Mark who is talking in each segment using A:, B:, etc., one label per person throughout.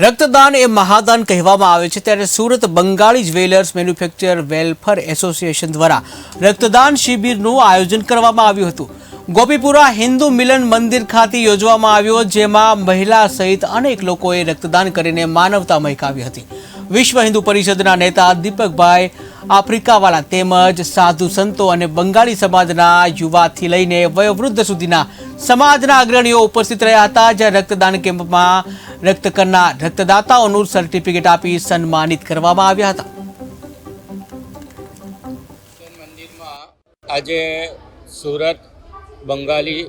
A: રક્તદાન એ મહાદાન કહેવામાં આવે છે. ત્યારે Surat Bengali jewellers manufacture welfare association દ્વારા રક્તદાન શિબિરનું આયોજન કરવામાં આવ્યું હતું. ગોપીપુરા હિન્દુ મિલન મંદિર ખાતે યોજવામાં આવ્યો, જેમાં મહિલા સહિત અનેક લોકોએ રક્તદાન કરીને માનવતા મહેકાવી હતી. વિશ્વ હિન્દુ પરિષદના નેતા દીપકભાઈ આફ્રિકાવાલા તેમજ સાધુ સંતો અને બંગાળી સમાજના યુવાથી લઈને વયોવૃદ્ધ સુધીના સમાજના અગ્રણીઓ ઉપસ્થિત રહ્યા હતા, જ્યાં રક્તદાન કેમ્પમાં રક્ત કરનાર રક્તદાતાઓનું સર્ટિફિકેટ આપી સન્માનિત કરવામાં આવ્યા હતા.
B: આજે Surat Bengali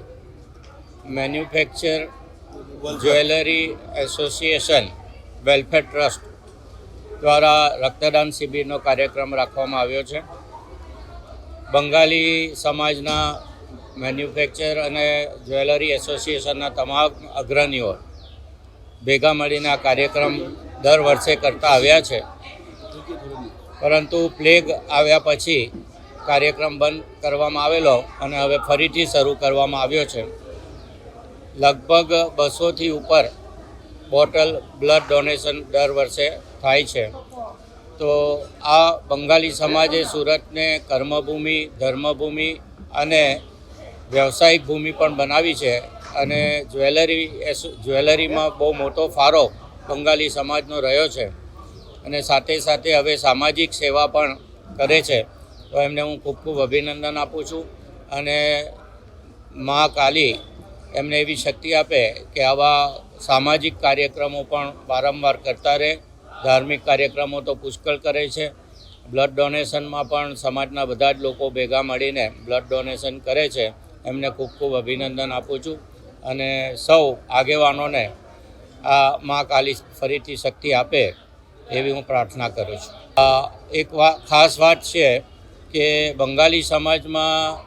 B: manufacture jewellery association welfare trust દ્વારા રક્તદાન શિબિરનો કાર્યક્રમ રાખવામાં આવ્યો છે. બંગાળી સમાજના મેન્યુફેક્ચર અને જ્વેલરી એસોસિએશનના તમામ અગ્રણીઓ ભેગા મળીને આ કાર્યક્રમ દર વર્ષે કરતા આવ્યા છે. પરંતુ પ્લેગ આવ્યા પછી કાર્યક્રમ બંધ કરવામાં આવેલો અને હવે ફરીથી શરૂ કરવામાં આવ્યો છે. લગભગ બસોથી ઉપર બોટલ બ્લડ ડોનેશન દર વર્ષે થાય છે. તો આ બંગાળી સમાજે સુરતને કર્મભૂમિ, ધર્મભૂમિ અને વ્યવસાયિક ભૂમિ પણ બનાવી છે અને જ્વેલરી જ્વેલરીમાં બહુ મોટો ફાળો બંગાળી સમાજનો રહ્યો છે અને સાથે સાથે હવે સામાજિક સેવા પણ કરે છે. તો એમને હું ખૂબ ખૂબ અભિનંદન આપું છું અને મા કાલી એમને એવી શક્તિ આપે કે આવા સામાજિક કાર્યક્રમો પણ વારંવાર કરતા રહે. ધાર્મિક કાર્યક્રમો તો પુષ્કળ કરે છે. બ્લડ ડોનેશનમાં પણ સમાજના બધા જ લોકો ભેગા મળીને બ્લડ ડોનેશન કરે છે. એમને ખૂબ ખૂબ અભિનંદન આપું છું. અને સૌ આગેવાનોને આ મા કાલી ફરીથી શક્તિ આપે એવી હું પ્રાર્થના કરું છું. એક ખાસ વાત છે કે બંગાળી સમાજમાં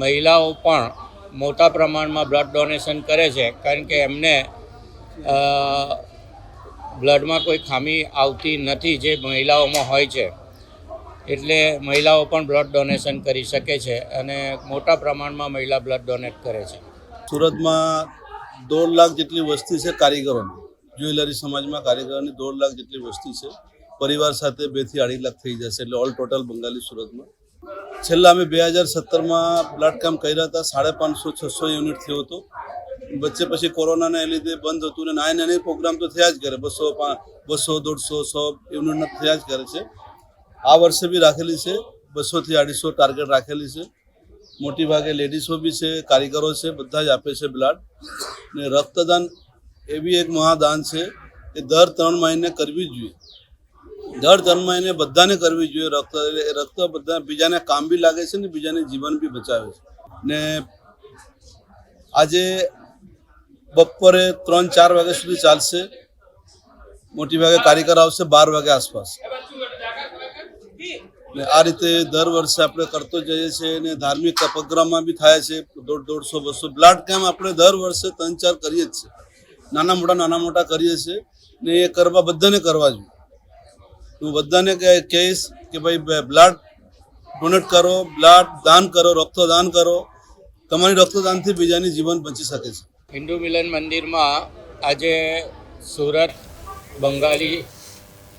B: મહિલાઓ પણ મોટા પ્રમાણમાં બ્લડ ડોનેશન કરે છે. કારણ કે એમને બ્લડમાં કોઈ ખામી આવતી નથી જે મહિલાઓમાં હોય છે. એટલે મહિલાઓ પણ બ્લડ ડોનેશન કરી શકે છે અને મોટા પ્રમાણમાં મહિલા બ્લડ ડોનેટ કરે છે.
C: સુરતમાં દોઢ લાખ જેટલી વસ્તી છે કારીગરોની. જ્વેલરી સમાજમાં કારીગરોની દોઢ લાખ જેટલી વસ્તી છે. પરિવાર સાથે બેથી અઢી લાખ થઈ જશે એટલે ઓલ ટોટલ બંગાળી સુરતમાં. છેલ્લા અમે બે હજાર સત્તરમાં બ્લડ કામ કર્યા હતા. સાડા પાંચસો, છસો યુનિટ થયો હતો. વચ્ચે પછી કોરોનાના લીધે બંધ હતું ને નાની નાની પ્રોગ્રામ તો થયા જ કરે. બસો બસો, દોઢસો, સો એવું થયા જ કરે છે. આ વર્ષે બી રાખેલી છે. બસોથી અઢીસો ટાર્ગેટ રાખેલી છે. મોટી ભાગે લેડીઝો બી છે, કારીગરો છે, બધા જ આપે છે બ્લડ ને રક્તદાન એ બી એક મહાદાન છે કે દર ત્રણ મહિને કરવી જોઈએ. દર ત્રણ મહિને બધાને કરવી જોઈએ રક્ત. રક્ત બધા બીજાને કામ બી લાગે છે ને બીજાને જીવન બી બચાવે છે. ને આજે બપોરે ત્રણ, ચાર વાગ્યા સુધી ચાલશે. મોટી ભાગે કારીગર આવશે બાર વાગ્યા આસપાસ. આ રીતે દર વર્ષે આપણે કરતો જઈએ છીએ અને ધાર્મિક પ્રોગ્રામમાં બી થાય છે. દોઢ, દોઢસો, બસો બ્લડ કેમ્પ આપણે દર વર્ષે ત્રણ, ચાર કરીએ જ છે નાના મોટા નાના મોટા કરીએ છીએ ને એ કરવા બધાને કરવા જોઈએ. હું બધાને કહીશ કે ભાઈ બ્લડ ડોનેટ કરો, બ્લડ દાન કરો, રક્તદાન કરો. તમારી રક્તદાનથી બીજાની જીવન બચી શકે છે.
B: હિન્દુ મિલન મંદિરમાં આજે સુરત બંગાળી